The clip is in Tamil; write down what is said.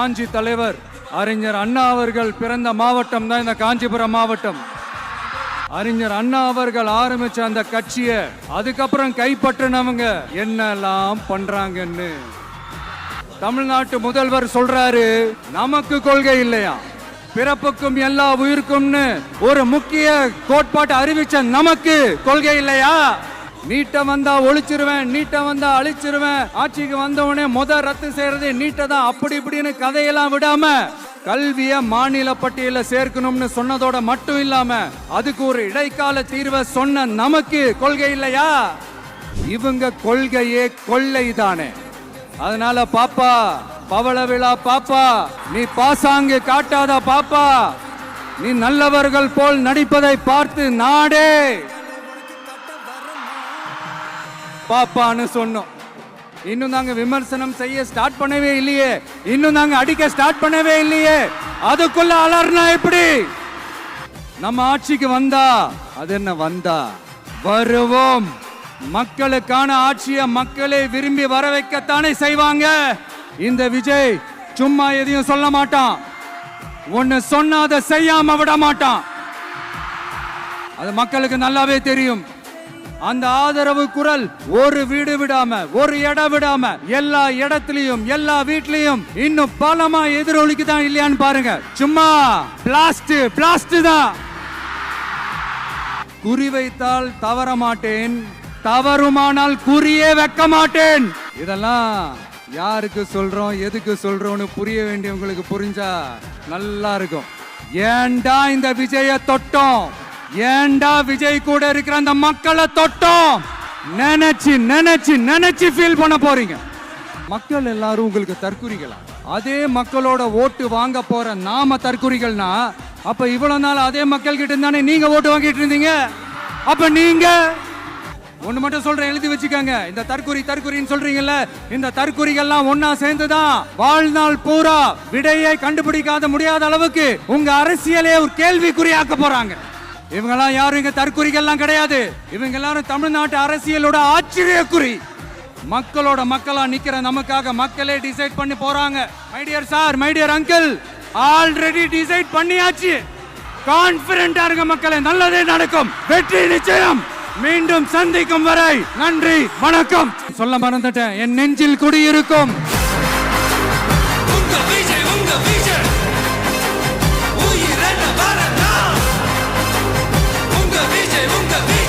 காஞ்சி தலைவர் அறிஞர் அண்ணா அவர்கள் பிறந்த மாவட்டம் தான் இந்த காஞ்சிபுரம் மாவட்டம். அறிஞர் அண்ணா அவர்கள் ஆரம்பிச்ச அந்த கட்சியை அதுக்கப்புறம் கைப்பற்றினவங்க என்னெல்லாம் பண்றாங்கன்னு. தமிழ்நாட்டு முதல்வர் சொல்றாரு நமக்கு கொள்கை இல்லையா? பிறப்புக்கும் எல்லா உயிருக்கும்னு ஒரு முக்கிய கோட்பாட்டை அறிவிச்ச நமக்கு கொள்கை இல்லையா? நீட்ட வந்தா ஒழிச்சிருவேன் நீட்ட வந்தா அழிச்சிருவேன். ஆட்சிக்கு வந்தவனே முத ரத்து செய்யறது நீட்டை தான் அப்படி இப்படின்னு கதையெல்லாம் விடாம கல்விய மாநில பட்டியல சேர்க்கணும்னு சொன்னதோட மட்டும் இல்லாம அதுக்கு ஒரு இடைக்கால தீர்வை சொன்ன நமக்கு கொள்கை இல்லையா? இவங்க கொள்கையே கொள்ளை தானே. அதனால பாப்பா பவள விழா பாப்பா நீ பாசாங்கு காட்டாத பாப்பா நீ நல்லவர்கள் போல் நடிப்பதை பார்த்து நாடே. பாப்பான்னு சொன்னோம். இன்னும் நாங்க விமர்சனம் செய்ய ஸ்டார்ட் பண்ணவே இல்லையே. இன்னும் நாங்க அடிக்க ஸ்டார்ட் பண்ணவே இல்லையே. அதுக்குள்ள அலர்னா எப்படி? நம்ம ஆட்சிக்கு வந்தா அது என்ன வந்தா? வருவோம். மக்களுக்கான ஆட்சியை மக்களே விரும்பி வர வைக்கத்தானே செய்வாங்க. இந்த விஜய் சும்மா எதையும் சொல்ல மாட்டான். ஒன்னு சொன்னா அதை செய்யாம விட மாட்டான். அது மக்களுக்கு நல்லாவே தெரியும். அந்த ஆதரவு குரல் ஒரு வீடு விடாம ஒரு இடம் விடாம எல்லா இடத்துலயும் எல்லா வீட்லயும் இன்னும் பலமா எதிரொலிக்குதான் இல்லையான்னு பாருங்க. சும்மா பிளாஸ்ட் பிளாஸ்ட் தான். குறிவைத்தால் தவற மாட்டேன் தவறுமானால் குறியே வைக்க மாட்டேன். இதெல்லாம் யாருக்கு சொல்றோம் எதுக்கு சொல்றோம்னு புரிய வேண்டியவங்களுக்கு புரிஞ்சா நல்லா இருக்கும். ஏன்டா இந்த விஜய தொட்டோம்? ஏன்டா விஜய் கூட இருக்கிற அந்த மக்களை தொட்டோம்? நினைச்சு நினைச்சு நினைச்சு ஃபீல் பண்ண போறீங்க. மக்கள் எல்லாரும் உங்களுக்கு தற்குறிகளா? அதே மக்களோட ஓட்டு வாங்க போற நாம தற்குறிகள்னா அப்ப இவ்வளவு நாள் அதே மக்கள் கிட்ட இருந்தானே நீங்க ஓட்டு வாங்கிட்டு இருந்தீங்க? அப்ப நீங்க ஒன்று மட்டும் சொல்றேன் எழுதி வச்சுக்கோங்க. இந்த தற்குறி தற்குறின்னு சொல்றீங்கல்ல இந்த தற்குறிகள்லாம் ஒன்னா சேர்ந்துதான் வாழ்நாள் பூரா விடையை கண்டுபிடிக்காத முடியாத அளவுக்கு உங்க அரசியலே ஒரு கேள்விக்குறியாக்க போறாங்க. இவங்கெல்லாம் யாரும் இங்க தற்குறிகள்லாம் கிடையாது. இவங்க எல்லாரும் தமிழ்நாட்டு அரசியலோட ஆச்சரியக்குறி. மக்களோட மக்களா நிக்கிற நமக்காக மக்களே டிசைட் பண்ணி போறாங்க. My dear sir my dear uncle already decide பண்ணியாச்சு. கான்பிடண்டா இருக்க மக்களே நல்லதே நடக்கும். வெற்றி நிச்சயம். மீண்டும் சந்திக்கும் வரை நன்றி வணக்கம். சொல்ல மறந்துட்டேன் என் நெஞ்சில் குடியிருக்கும். ఉంటది